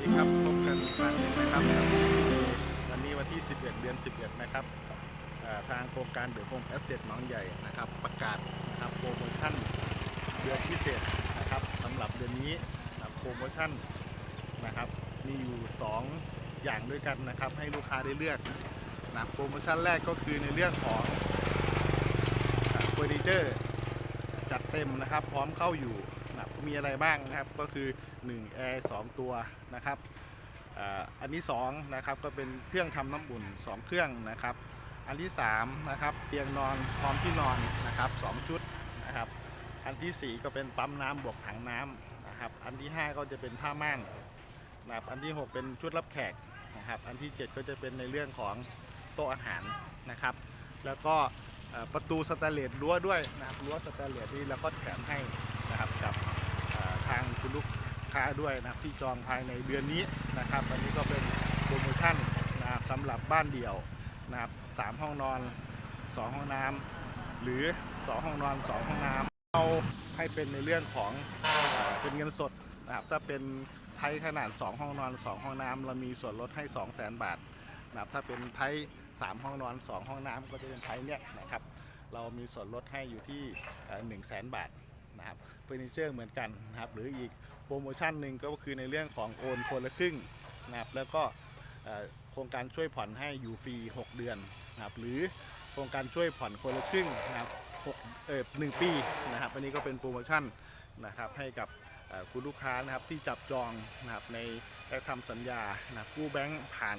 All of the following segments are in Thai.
ดีครับพบกันอีกครั้งหนึ่งนะครับวันนี้วันที่ 11 เดือน 11 นะครับทางโครงการเดือดโฮมแอสเซทหนองใหญ่นะครับ ประกาศนะครับโปรโมชั่นเดือนพิเศษนะครับสำหรับเดือนนี้นะโปรโมชั่นนะครับมีอยู่ 2 อย่างด้วยกันนะครับ ให้ลูกค้าได้เลือกนะโปรโมชั่นแรกก็คือในเรื่องของเฟอร์นิเจอร์จัดเต็มนะครับ พร้อมเข้าอยู่ มีอะไรบ้างนะครับก็คือ1แอร์2ตัวนะครับอันที่2นะครับก็เป็นเครื่องทำน้ำอุ่น 2 เครื่องนะครับ อันที่3นะครับเตียงนอนพร้อมที่นอนนะครับ2ชุดนะครับอันทีสี่4 ก็เป็นปั๊มน้ำบวกถังน้ำนะครับอันที่ 5 ก็จะเป็นผ้าม่านนะครับอันที่ 6 เป็นชุดรับแขกนะครับอันที่ 7 ก็จะเป็นในเรื่องของโต๊ะอาหารนะครับ แล้วก็ประตูสแตนเลสรั้วด้วยนะครับรั้วสแตนเลสที่เราก็แถมให้นะครับกับ ทางคุณลูกค้าด้วยนะที่จองภายในเดือนนี้นะครับอันนี้ก็เป็นโปรโมชั่นนะครับสำหรับบ้านเดี่ยวนะครับสามห้องนอน 2 ห้องน้ำหรือ 2 ห้องนอน 2 ห้องน้ำเอาให้เป็นในเรื่องของเป็นเงินสดนะครับถ้าเป็นไทยขนาด 2 ห้องนอน 2 ห้องน้ำเรามีส่วนลดให้ 2 0 0 0 0 0 บาทนะครับถ้าเป็นไทย3 ห้องนอน 2 ห้องน้ำก็จะเป็นไทยเนี่ยนะครับเรามีส่วนลดให้อยู่ที่หนึ่งแสนบาท นะครับเฟอร์นิเจอร์เหมือนกันนะครับหรืออีกโปรโมชั่นหนึ่งก็คือในเรื่องของโอนคนละครึ่งนะครับแล้วก็โครงการช่วยผ่อนให้อยู่ฟรี 6 เดือนนะครับหรือโครงการช่วยผ่อนคนละครึ่งนะครับหกเออหนึ่งปีนะครับอันนี้ก็เป็นโปรโมชั่นนะครับให้กับคุณลูกค้านะครับที่จับจองนะครับในและทำสัญญานะกู้แบงค์ผ่าน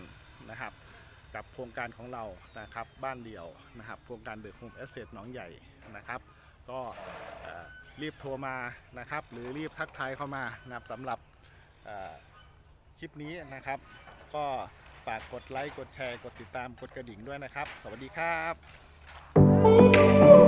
นะครับกับโครงการของเรานะครับบ้านเดี่ยวนะครับโครงการเดือดโฮมแอสเซทหนองใหญ่นะครับ ก็ รีบโทรมานะครับ หรือรีบทักทายเข้ามานะครับสำหรับคลิปนี้นะครับ ก็ฝากกดไลค์กดแชร์ กดติดตามกดกระดิ่งด้วยนะครับ สวัสดีครับ